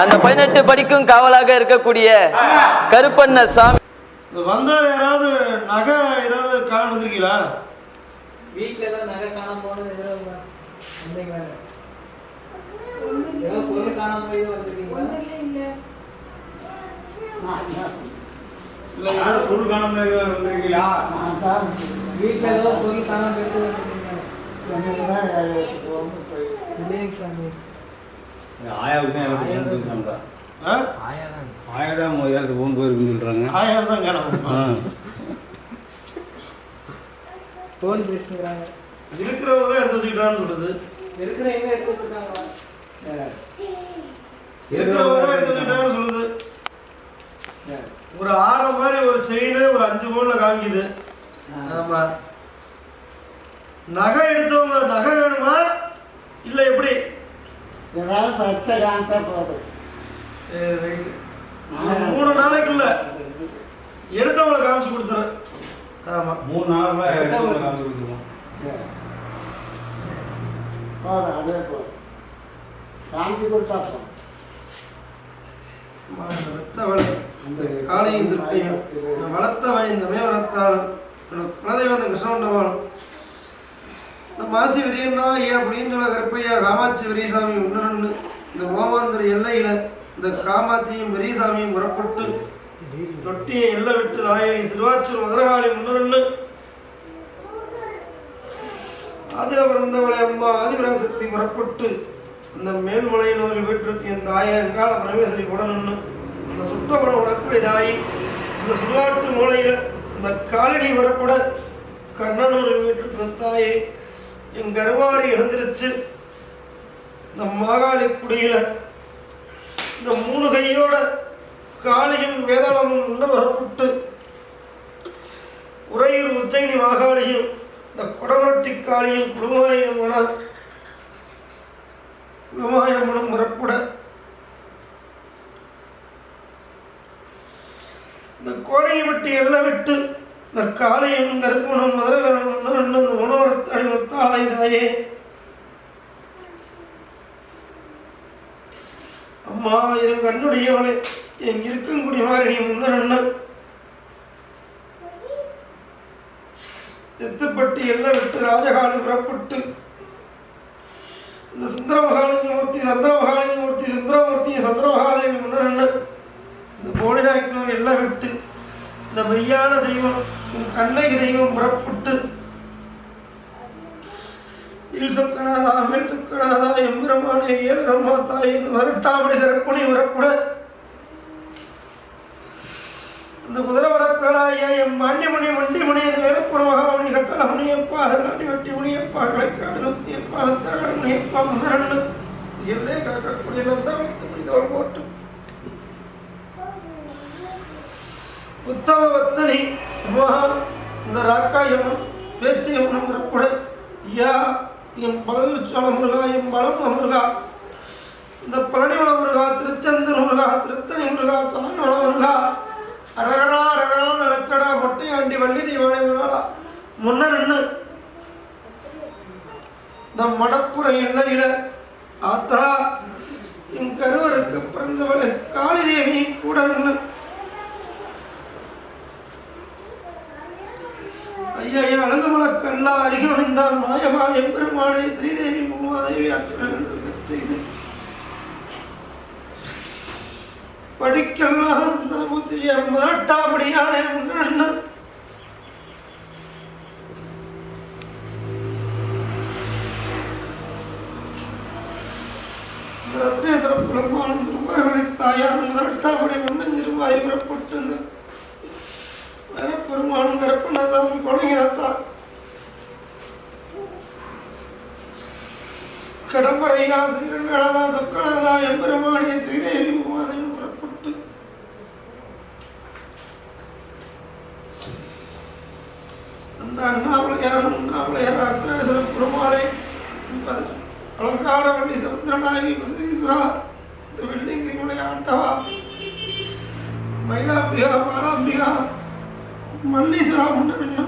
அந்த பதினெட்டு படிக்கும் காவலாக இருக்கக்கூடிய கருப்பண்ண சாமி. இந்த வந்தால் யாராவது நகை ஏதாவது காண வந்திருக்கீங்களா? வீட்டில் ஏதாவது நகை காணாம போனது ஏதோ பொருள் காணாம போய் வந்திருக்கீங்களா? பொருள் காணாம வந்திருக்கீங்களா? வீட்டில் ஏதோ பொருள் காணாம போயிட்டு வந்திருக்கீங்களா? இல்லைங்க சாமி. ஆயாவுக்கு தான் எனக்கு ஃபோன் பண்ணி ஆயா தான் முதல்ல ஃபோன் போயிருக்குன்னு சொல்றாங்க. ஆயா தான். ஃபோன் பேசுகிறாங்க இருக்கிறவங்க தான் எடுத்து வச்சுக்கிட்டான்னு சொல்லுது இருக்கிற எங்க எடுத்து வச்சிருக்காங்களா இருக்கிறவங்க தான் எடுத்து வச்சுக்கிட்டான்னு சொல்லுது ஒரு ஆரம் மாதிரி ஒரு செயின் ஒரு அஞ்சு பவுன்ல காமிக்குது. ஆமா. நகை எடுத்தவங்க நகை வேணுமா? இல்ல எப்படி? ஏதாவது பச்சை காமிச்சா போதும் சரி ரைட்டு மூணு நாளைக்குள்ள எடுத்தவங்களை காமிச்சு கொடுத்துரு. ஆமா. மூணு நாள் தான் எடுத்து காமிச்சு கொடுத்துருவோம். போதும் அதே போதும் காமிச்சு கொடுத்தா போதும் அந்த காளையும் திருப்பியும் இந்த வளர்த்தாலும் குலதெய்வம் கிருஷ்ணமண்டபம் இந்த மாசி விரியன்னா ஏன் அப்படின்னு சொல்ல கற்பையா காமாட்சி விரியசாமி ஒன்று இந்த ஓமாந்தர் எல்லையில இந்த காமாட்சியும் பெரியசாமியும் புறப்பட்டு தொட்டியை எல்லை விட்டு நாயகி சிறுவாச்சூர் மதுரகாளி முன்னொன்று அதில் பிறந்தவளை அம்மா ஆதிபராசக்தி புறப்பட்டு அந்த ஒரு வீட்டிற்கு என் தாயை எங்கால பரமேஸ்வரி கூட நின்று அந்த சுட்டமன உடற்குடி தாயி இந்த சுடுகாட்டு மூலையில் இந்த காலடி வரப்பட கண்ணனூர் வீட்டிற்கு தாயை என் கருவாரி எழுந்திருச்சு இந்த மாகாளி குடியில இந்த மூணு கையோட காளியும் வேதாளமும் உள்ள வரப்பட்டு உறையூர் உச்சைனி மாகாளியும் இந்த குடமட்டி காளியும் குழுமாயமன குடுமாயமனம் வரப்பட இந்த கோடையை விட்டு எல்லாம் விட்டு இந்த காளையும் கருப்பனும் மதுரவரனும் இந்த உணவரத்தாடி அம்மா என் கண்ணுடையவளே என் இருக்கக்கூடிய மாதிரி நீ முன்ன எத்துப்பட்டு எல்லாம் விட்டு ராஜகாலி புறப்பட்டு. இந்த சுந்தரமகாலிங்க மூர்த்தி சந்திரமகாலிங்க மூர்த்தி சுந்தரமூர்த்தி சந்திரமகாதேவி முன்ன இந்த போலிநாயக்கனூர் எல்லாம் விட்டு இந்த மெய்யான தெய்வம் உன் கண்ணகி தெய்வம் புறப்பட்டு. இல் சொக்கநாதா மேல் சொக்கநாதா எம்பெருமானே ஏழு தாய் இந்த வரட்டாமணி கற்பனை உறப்புட இந்த குதிரை வரத்தலாய எம் மாண்டிமணி வண்டிமணி இந்த வேறப்புற மகாமணி கட்டள முனியப்பா நாட்டி வட்டி முனியப்பா கலைக்காடு நுத்தியப்பா வத்தாடு முனியப்பா முன்னரண்ணு எல்லே காக்கக்கூடிய நந்தா வைத்து முடிதவள் போட்டு. உத்தம வத்தனி அம்மா இந்த ராக்காயம்மன் பேச்சியம்மன் கூட ஐயா என் பழதுச்சோள முருகா என் பலம் முருகா. இந்த பழனிவள முருகா திருச்செந்தூர் முருகா திருத்தணி முருகா சுவாமிவள முருகா. அரகரா அரகரா நடத்தடா மொட்டையாண்டி வள்ளி தீவானை முருகா முன்ன நின்று இந்த மடப்புற எல்லையில ஆத்தா என் கருவருக்கு பிறந்தவளை காளி தேவி கூட நின்று ஐயா ஐயா அழகுமலக்கல்லா அருகவிந்தான் மாயமா எம்பெருமானே ஸ்ரீதேவி பூமாதேவி அச்சுரன் செய்து. படிக்கெல்லாம் சொக்கநாதா எம்பெருமானே ஸ்ரீதேவி உமாதேவி புறப்பட்டு அந்த அண்ணாமலையார் உண்ணாமலையார் அர்த்தநாசர பெருமாளை அலங்காரவள்ளி சமுத்திரனாகி வசீஸ்வரா இந்த வெள்ளிங்கிரிமலை ஆண்டவா மயிலாம்பிகா பாலாம்பிகா மல்லீஸ்வரா முன்ன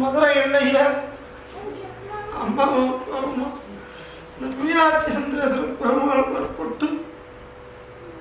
மதுரை எல்லையில் இந்த அப்பாவும் மீனாட்சி சந்திரேஸ்வரர் பெருமாள் புறப்பட்டு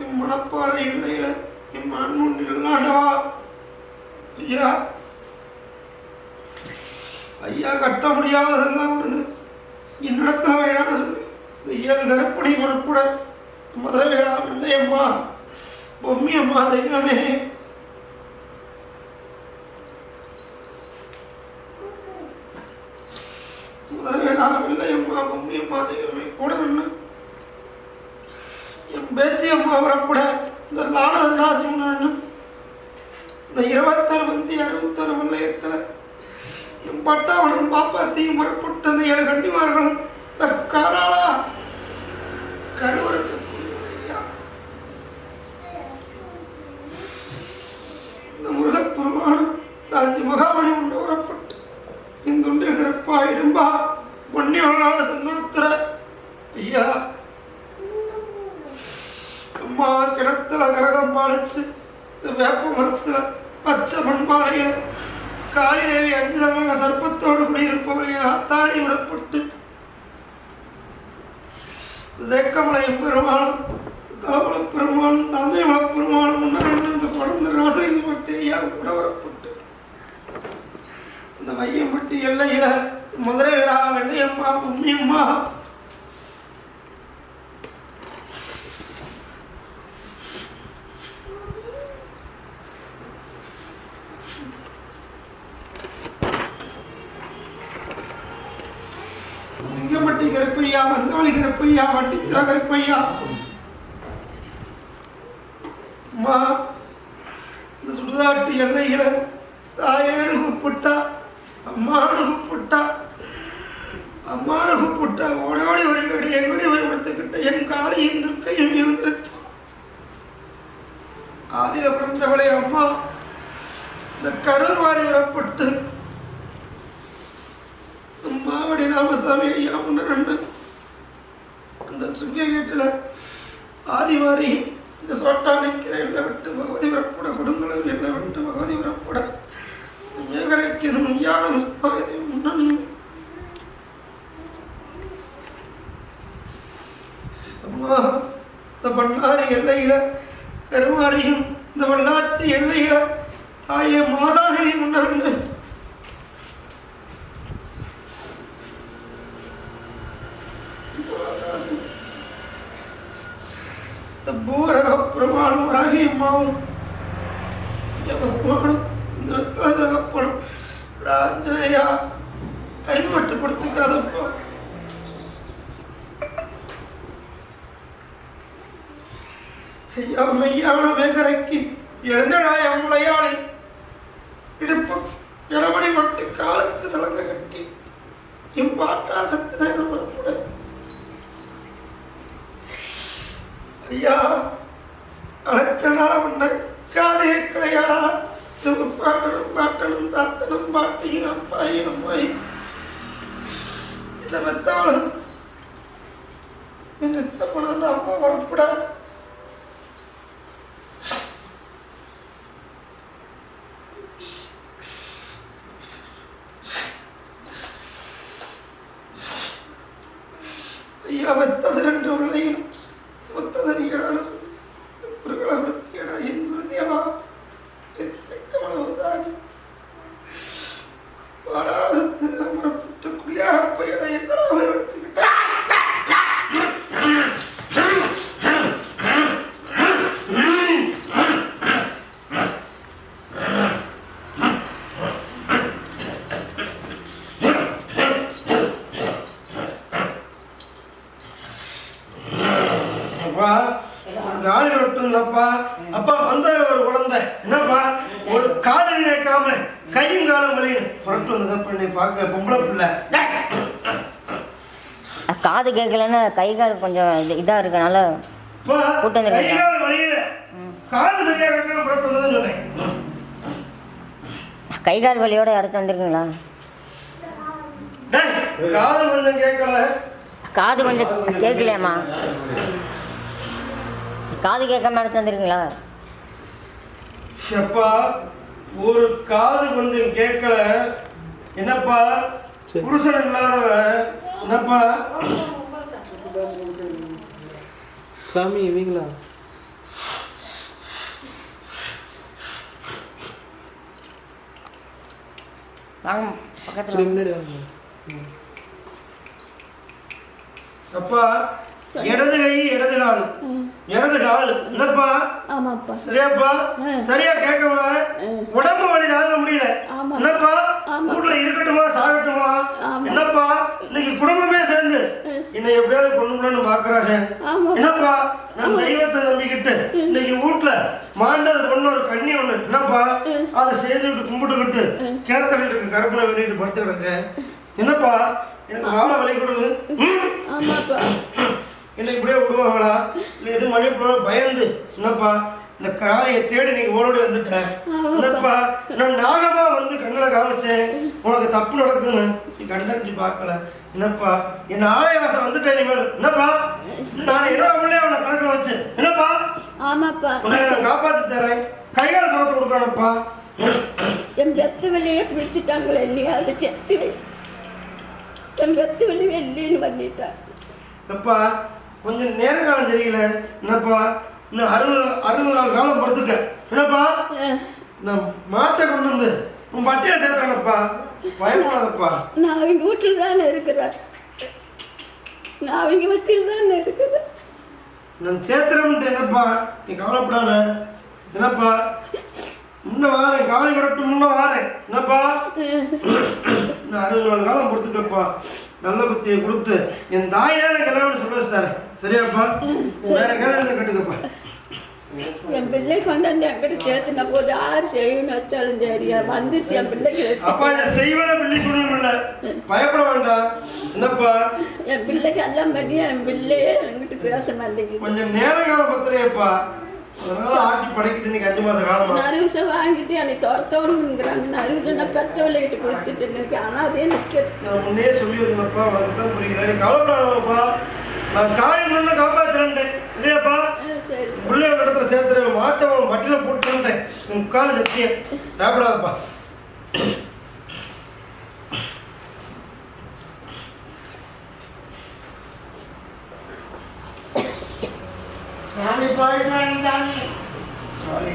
என் மணப்பாறை இல்லையில என் மண்முன்னில் ஆண்டவா ஐயா ஐயா கட்ட முடியாததெல்லாம் விடுது என்னிடத்துல வேணாம் இந்த ஏழு கருப்பணி மறுப்புட மதுரை வேளா வெள்ளையம்மா பொம்மி அம்மா தெய்வமே மதுரை வேளா வெள்ளையம்மா பொம்மி அம்மா தெய்வமே கூட நின்று என் பேத்தி வரப்பட இந்த லாடதன் ராசி இந்த இருபத்தாறு வந்து அறுபத்தாறு வல்லையத்தில் என் பட்டாவனும் பாப்பாத்தையும் முறப்பட்ட அந்த ஏழு கண்டிமார்களும் இந்த காராளா கருவருக்கு இந்த முருகப்பெருமானும் இந்த அஞ்சு மகாமணி உண்டு உறப்பட்டு இந்த உண்டில் சிறப்பா இடும்பா பொன்னி வளநாடு சந்தனத்திர ஐயா அம்மா கிணத்துல கரகம் பாலிச்சு இந்த சர்ப்பத்தில் பச்சை மண்பானையில காளிதேவி தேவி அஞ்சுதமாக சர்ப்பத்தோடு குடியிருப்பவளை அத்தாடி உரப்பட்டு. தேக்கமலையும் பெருமாளும் தலமல பெருமாளும் தந்தை மல பெருமாளும் முன்னாடி இந்த குழந்தை ராசலிங்கம் பட்டி கூட வரப்பட்டு இந்த மையம்பட்டி எல்லையில மதுரை வீரா வெள்ளையம்மா உம்மியம்மா கருப்பையா வந்தாளி கருப்பையா வண்டித்திர கருப்பையா அம்மா இந்த சுடுகாட்டு எல்லையில தாயேனு கூப்பிட்டா அம்மானு கூப்பிட்டா அம்மானு கூப்பிட்டா ஓடி ஓடி ஒரு வீடு எங்கடி வீடு போய் கொடுத்துக்கிட்ட என் காலை காலையும் திருக்கையும் எழுந்திருச்சு. ஆதில பிறந்தவளை அம்மா இந்த கரூர் வாரி வரப்பட்டு இந்த பூரக பிரமாணம் ராகி அம்மாவும் யமஸ்மானும் இந்த ரத்தகப்பனும் ஆஞ்சநேயா அறிமுகப்படுத்திக்காதப்போ ஐயா மெய்யான மேகரைக்கு எழுந்தடாய் அம்மளையாளி இடுப்பு இடமணி மட்டு காலுக்கு தலங்க கட்டி இம்பாட்டாசத்தினர் ஐயா. அழைச்சடா உன்னை காதே கிடையாடா இது பாட்டனும் பாட்டனும் தாத்தனும் பாட்டியும் அப்பாயும் அம்மாய் இந்த மெத்தவளும். எங்கள் நித்தப்பன அந்த அம்மா வரப்படா காலை நினைக்காம கையும் காலம் வலியும் புரட்டு வந்ததை. பண்ணி பார்க்க பொம்பளை பிள்ளை. டேய், காது கேட்கலன்னு கை கால் கொஞ்சம் இது இதாக இருக்கனால அப்பா, கூட்டு வந்துருக்கீங்க. கை கால் வலியோட இறச்சி வந்திருக்கீங்களா? டேய், காது கொஞ்சம் கேட்கல. காது கொஞ்சம் கேட்கலையாம்மா. காது கேட்காம இறச்சி வந்திருக்கீங்களா? ஒரு காது கொஞ்சம் கேட்கல. என்னப்பா? புருஷன் இல்லாதவன் என்னப்பா? சாமி இவங்களா? வாங்க இப்படி பக்கத்தில் முன்னாடி வாங்க. அப்பா இடது கை இடது கால். இடது கால். என்னப்பா ஆமாப்பா. சரியாப்பா. சரியா கேட்கல உடம்பு வலி தாங்க முடியல. என்னப்பா. வீட்டுல இருக்கட்டுமா சாகட்டுமா. என்னப்பா? இன்னைக்கு குடும்பமே சேர்ந்து. என்னை எப்படியாவது கொண்டு பாக்குறாங்க. என்னப்பா? நான் தெய்வத்தை நம்பிக்கிட்டு இன்னைக்கு வீட்டுல மாண்டது பொண்ணு ஒரு கண்ணி ஒண்ணு. என்னப்பா? அதை சேர்ந்துட்டு கும்பிட்டுக்கிட்டு கிணத்துல இருக்க கருப்பனை வெளியிட்டு படுத்து கிடக்க என்னப்பா? எனக்கு வாழை வலி கொடுது? ஆமாப்பா. என்னை இப்படியே விடுவாங்களா? இல்லை எது மணி பயந்து? என்னப்பா இந்த காயை தேடி நீங்க ஓடோடி வந்துட்டேன் என்னப்பா நான் நாகமா வந்து கண்ணில் கவனிச்சேன் உனக்கு தப்பு நடக்குதுன்னு நீ கண்டறிஞ்சு பார்க்கல. என்னப்பா என் ஆலயவாசம் வந்துட்டேன் இனிமேல். என்னப்பா நான் என்னோட பிள்ளைய உன்னை கணக்கில் வச்சு. என்னப்பா? ஆமாப்பா. உன்னை நான் காப்பாத்தி தரேன் கையால் சமத்து கொடுக்கணும்ப்பா. என் வெத்து வெளியே பிடிச்சிட்டாங்களே இல்லையா அது செத்து என் வெத்து வெளி வெள்ளின்னு பண்ணிட்டான் எப்பா கொஞ்சம் நேர காலம் தெரியல. என்னப்பா? இன்னும் அறுபது அறுபது நாள் காலம் பொறுத்துக்க என்னப்பா? நான் மாட்டை கொண்டு வந்து உன் பட்டியை சேர்த்துறேனப்பா. பயப்படாதப்பா. நான் அவங்க வீட்டில் தானே இருக்கிறேன். நான் அவங்க வீட்டில் தானே இருக்கிறேன். நான் சேர்த்துறேன்ட்டு என்னப்பா? நீ கவலைப்படாத. என்னப்பா? முன்ன வாரேன். காவலி வரட்டு முன்ன வாரேன். என்னப்பா? நான் அறுபது நாள் காலம் பொறுத்துக்கப்பா நல்ல புத்தியை கொடுத்து என் தாயே எனக்கு எல்லாமே சொல்ல வச்சுட்டாரு. சரியாப்பா? வேற கேள்வி கட்டுக்கப்பா என் பிள்ளை கொண்டு வந்து என்கிட்ட சேர்த்துன போது ஆறு செய்யணும் வச்சாலும் சரியா? வந்துச்சு என் பிள்ளைக்கு அப்பா இந்த செய்வன பிள்ளை பயப்பட வேண்டாம். என்னப்பா? என் பிள்ளைக்கு எல்லாம் பண்ணி என் பிள்ளையே என்கிட்ட பேச மாட்டேங்குது. கொஞ்சம் நேர காலம் பத்திரையப்பா அதனால ஆட்டி படைக்குது இன்னைக்கு அஞ்சு மாச காலமா? நறுவிசை வாங்கிட்டு அன்னைக்கு துரத்தணுங்கிறாங்க நறுவிசை நான் பெற்றவளைகிட்ட கொடுத்துட்டு இருக்கேன். ஆனால் அதே நிற்கிறது நான் முன்னே சொல்லி வந்தேன்ப்பா உனக்கு தான் புரியுது நீ கவலைப்படாதப்பா. நான் காயம் முன்ன காப்பாத்துறேன் சரியாப்பா? பிள்ளைய இடத்துல சேர்த்துறேன் மாட்டவன் வட்டியில போட்டுறேன் முக்கால் சத்தியம் பயப்படாதப்பா சாமி போயிட்டு சாமி சாரி